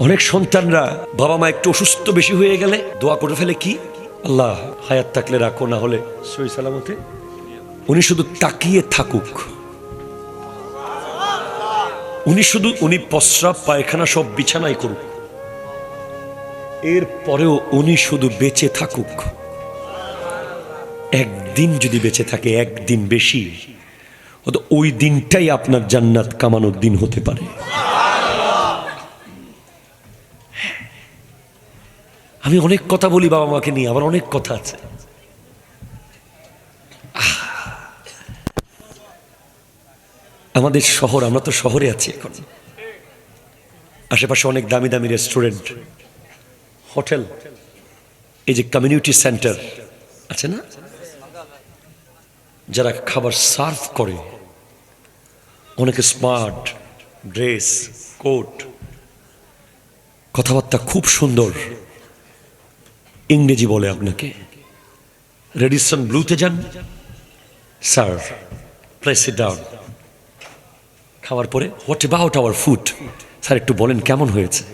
অনেক সন্তানরা বাবা মা একটু অসুস্থ বেশি হয়ে গেলে দোয়া করে ফেলে কি? আল্লাহ হায়াত থাকলে রাখো, না হলে সই সালামতে। উনি শুধু তাকিয়ে থাকুক। উনি শুধু, উনি প্রস্রাব, পায়খানা সব বিছানায় করুক। এর পরেও উনি শুধু বেঁচে থাকুক। একদিন যদি বেঁচে থাকে, একদিন বেশি। ওই দিনটাই আপনার জান্নাত কামানোর দিন হতে পারে। আমি অনেক কথা বলি বাবা মাকে নিয়ে, আমার অনেক কথা আছে। আমাদের শহর, আমরা তো শহরে আছি এখন। আশেপাশে অনেক দামি দামি রেস্টুরেন্ট, হোটেল, এই যে কমিউনিটি সেন্টার আছে না? যারা খাবার সার্ভ করে। অনেকে স্মার্ট, ড্রেস, কোট, কথাবার্তা খুব সুন্দর। ইংরেজি বলে আপনাকে। রেডিসন ব্লুতে যান। Sir press down. খাওয়ার পরে, what about our food? Sir, একটু বলেন, কেমন হয়েছে?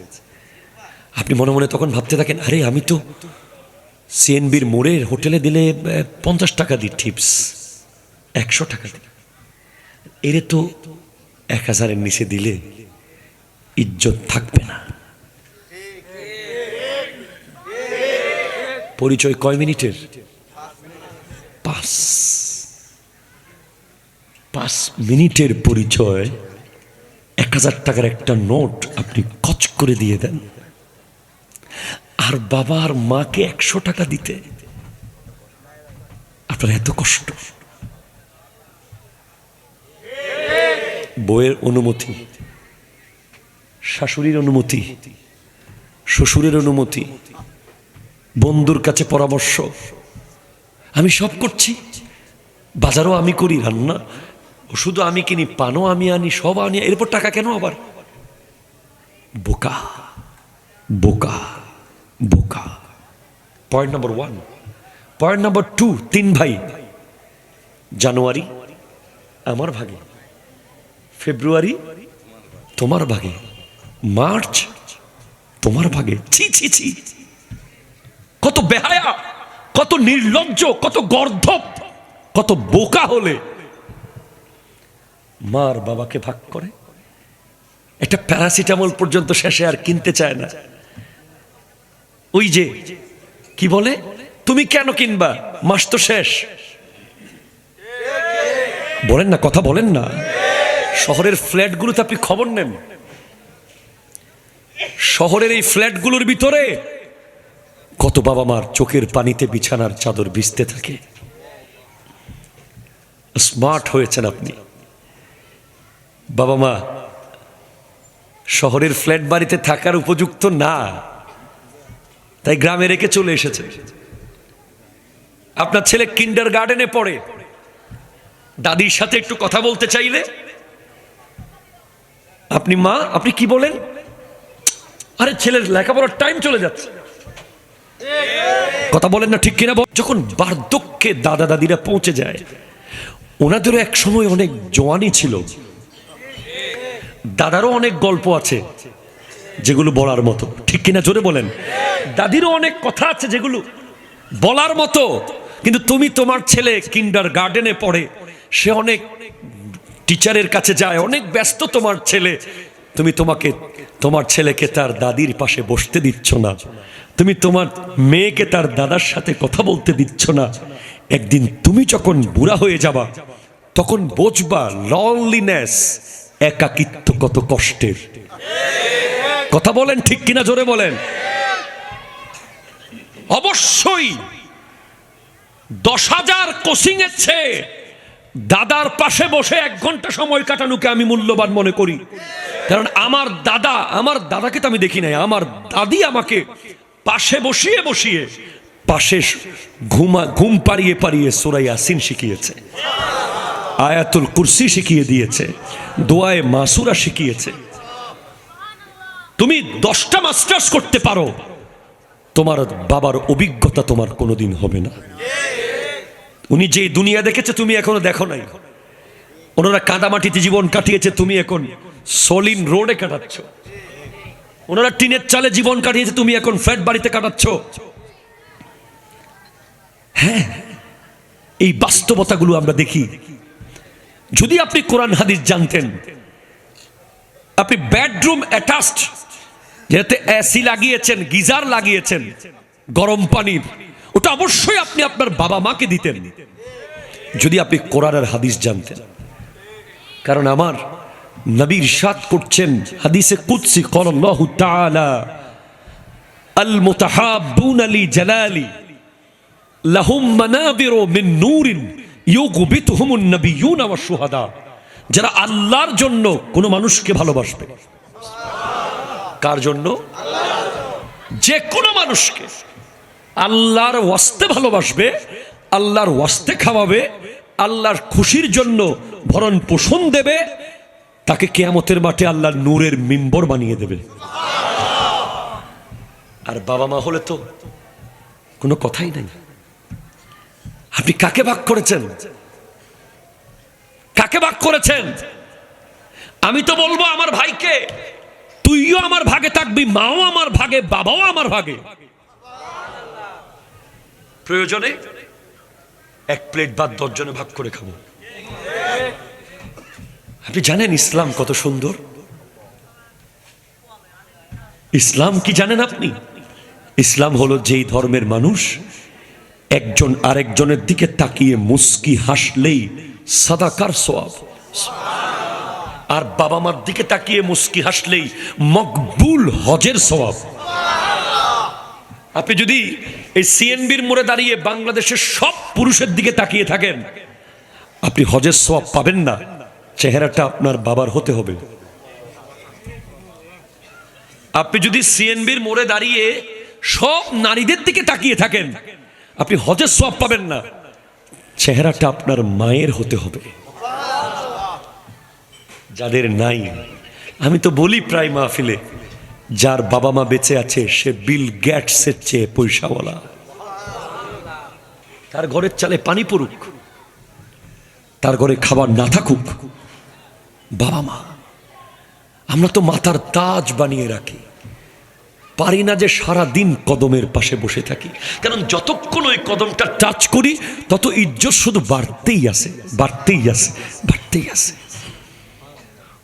আপনি মনে মনে তখন ভাবতে থাকেন, আরে, আমি তো সিএনবির মোড়ের হোটেলে দিলে পঞ্চাশ টাকা দিই টিপস, একশো টাকা দিই। এরে তো এক হাজারের নিচে দিলে ইজ্জত থাকবে না। পরিচয় কয় মিনিটের? পাঁচ। পাঁচ মিনিটের পরিচয়, এক হাজার টাকার একটা নোট আপনি কচ করে দিয়ে দেন। আর বাবা আর মাকে একশো টাকা দিতে। আপনার এত কষ্ট। বইয়ের অনুমতি, শাশুড়ির অনুমতি, শ্বশুরের অনুমতি বন্ধুর কাছে পরামর্শ। আমি সব করছি। বাজারও আমি করি, রান্না। শুধু আমি কিনি, পানও আমি আনি, সব আনি। এরপর টাকা কেন আবার? বোকা। বোকা। বোকা। Point number one point number two তিন ভাই। জানুয়ারি, আমার ভাগে। ফেব্রুয়ারি, তোমার ভাগে। মার্চ, তোমার ভাগে। ছি ছি ছি। কত বেহায়া, কত নির্লজ্জ, কত গর্ধব, কত বোকা হলে মার বাবাকে ভাগ করে। একটা প্যারাসিটামল পর্যন্ত শেষে আর কিনতে চায় না। ওই যে, কি বলে? তুমি কেন কিনবা? মাস তো শেষ। বলেন না, কথা বলেন না। শহরের ফ্ল্যাটগুলোতে আপনি খবর নেন। শহরের এই ফ্ল্যাটগুলোর ভিতরে কত বাবা মার চোখের পানিতে বিছানার চাদর ভিজতে থাকে। স্মার্ট হয়েছেন আপনি। বাবা মা শহরের ফ্ল্যাট বাড়িতে থাকার উপযুক্ত না। তাই গ্রামে রেখে চলে এসেছে। আপনার ছেলে কিন্ডার গার্ডেনে পড়ে। দাদির সাথে একটু কথা বলতে চাইলে? আপনি মা, আপনি কি বলেন? আরে ছেলের লেখাপড়ার টাইম চলে যাচ্ছে। কথা বলেন না ঠিক কিনা? যখন বার্ধক্যে দাদা দাদিরা পৌঁছে যায়, ওনাদেরও এক সময় অনেক জোয়ানি ছিল। দাদারও অনেক গল্প আছে যেগুলো বলার মতো। ঠিক কিনা জোরে বলেন? দাদিরও অনেক কথা আছে যেগুলো বলার মতো। কিন্তু তুমি তোমার ছেলে কিন্ডার গার্ডেনে পড়ে, সে অনেক টিচারের কাছে যায়, অনেক ব্যস্ত তোমার ছেলে। তুমি তোমাকে, তোমার ছেলেকে তার দাদির পাশে বসতে দিচ্ছ না। তুমি তোমার মেয়েকে তার দাদার সাথে কথা বলতে দিচ্ছ না। একদিন তুমি যখন বুড়া হয়ে যাবা, তখন বুঝবা লনলিনেস একাকিত্ব কত কষ্টের। কথা বলেন ঠিক কিনা, জোরে বলেন। অবশ্যই দশ হাজার কোচিং এর চেয়ে দাদার পাশে বসে এক ঘণ্টা সময় কাটানোকে আমি মূল্যবান মনে করি। কারণ আমার দাদা, আমার দাদাকে তো আমি দেখি নাই, আমার দাদি আমাকে পাশে বসিয়ে বসিয়ে, পাশে ঘুমা, ঘুম পাড়িয়ে পাড়িয়ে সোরাই আসিন শিখিয়েছে। আয়াতুল কুরসি শিখিয়ে দিয়েছে, দোয়ায় মাসুরা শিখিয়েছে। তুমি দশটা মাস্টার্স করতে পারো, তোমার বাবার অভিজ্ঞতা তোমার কোনোদিন হবে না। উনি যে দুনিয়া দেখেছে, তুমি এখনও দেখো নাই। ওনারা কাদামাটিতে জীবন কাটিয়েছে, তুমি এখন সলিন রোডে কাটাচ্ছ। ওনারা টিনের চালে জীবন কাটিয়েছে, তুমি এখন ফ্ল্যাট বাড়িতে কাটাচ্ছ। হ্যাঁ এই বাস্তবতাগুলো আমরা দেখি। যদি আপনি কোরআন হাদিস জানতেন, আপনি বেডরুম অ্যাটাচড যেতে এসি লাগিয়েছেন, গিজার লাগিয়েছেন, গরম পানির, ওটা অবশ্যই আপনি আপনার বাবা মাকে দিতেন। যদি আপনি কোরআনের হাদিস জানতেন। কারণ আমার নবীর সাত করছেন হাদিসে কুৎসি করল্লাহ যারা আল্লাহর জন্য কোন মানুষকে ভালোবাসবে। কার জন্য? যে কোনো মানুষকে। আল্লাহর ওয়াস্তে ভালোবাসবে, আল্লাহর ওয়াস্তে খাওয়াবে, আল্লাহর খুশির জন্য ভরণ পোষণ দেবে তাকে কেয়ামতের মাঠে আল্লাহর নূরের মিম্বর বানিয়ে দেবে। আর বাবা মা হলে তো কোনো কথাই নাই। আপনি কাকে ভাগ করেছেন? কাকে ভাগ করেছেন? আমি তো বলব আমার ভাইকে, তুইও আমার ভাগে থাকবি, মাও আমার ভাগে, বাবাও আমার ভাগে। প্রয়োজনে এক প্লেট ভাত দশজনে ভাগ করে খাব। আপনি জানেন ইসলাম কত সুন্দর? ইসলাম কি জানেন আপনি? ইসলাম হলো যেই ধর্মের মানুষ, একজন আরেকজনের দিকে তাকিয়ে মুস্কি হাসলেই সাদাকার সোয়াব আর বাবা মার দিকে তাকিয়ে মুস্কি হাসলেই মকবুল হজের সওয়াব। আপনি যদি এই সিএনবির মোড়ে দাঁড়িয়ে বাংলাদেশের সব পুরুষের দিকে তাকিয়ে থাকেন, আপনি হজের সওয়াব পাবেন না। চেহারাটা আপনার বাবার হতে হবে। আপনি যদি সিএনবির মোড়ে দাঁড়িয়ে সব নারীদের দিকে তাকিয়ে থাকেন, আপনি হজের সব পাবেন না। চেহারাটা আপনার মায়ের হতে হবে। যাদের নাই, আমি তো বলি প্রায় মাহফিলে, যার বাবা মা বেঁচে আছে, সে বিল গ্যাটসের চেয়ে পয়সাওয়ালা। তার ঘরের চালে পানি পড়ুক, তার ঘরে খাবার না থাকুক বাবা মা, আমরা তো মাথার তাজ বানিয়ে রাখি। পারি না যে সারা দিন কদমের পাশে বসে থাকি। কারণ যতক্ষণ ওই কদমটা টাচ করি, তত ইজ্জত শুধু বাড়তেই আছে বাড়তেই আছে বাড়তেই আছে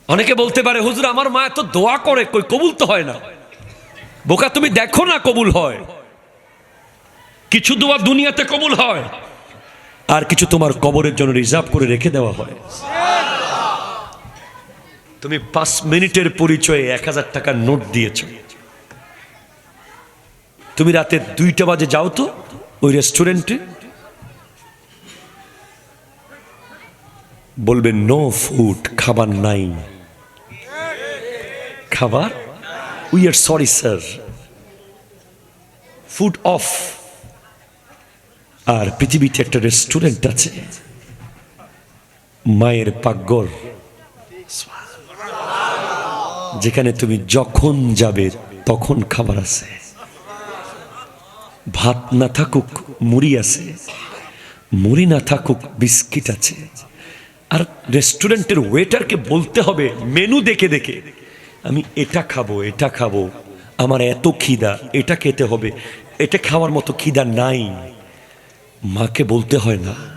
অনেকে বলতে পারে, হুজুর, আমার মা এত দোয়া করে, কই কবুল তো হয় না। বোকা, তুমি দেখো না কবুল হয়। কিছু দোয়া দুনিয়াতে কবুল হয়। আর কিছু তোমার কবরের জন্য রিজার্ভ করে রেখে দেওয়া হয়। তুমি পাঁচ মিনিটের পরিচয়ে এক হাজার টাকার নোট দিয়েছ। তুমি রাতে দুইটা বাজে যাও তো ওই রেস্টুরেন্টে। বলবে নো ফুড খাবার নাই। খাবার? We are sorry sir food off আর পৃথিবীতে একটা রেস্টুরেন্ট আছে, মায়ের পাকঘর। যেখানে তুমি যখন যাবে, তখন খাবার আছে। ভাত না থাকুক, মুড়ি আছে। মুড়ি না থাকুক, বিস্কিট আছে। আর রেস্টুরেন্টের ওয়েটারকে বলতে হবে, মেনু দেখে দেখে। আমি এটা খাব এটা খাব। আমার এত খিদা, এটা খেতে হবে। এটা খাওয়ার মতো খিদা নাই। মাকে বলতে হয় না।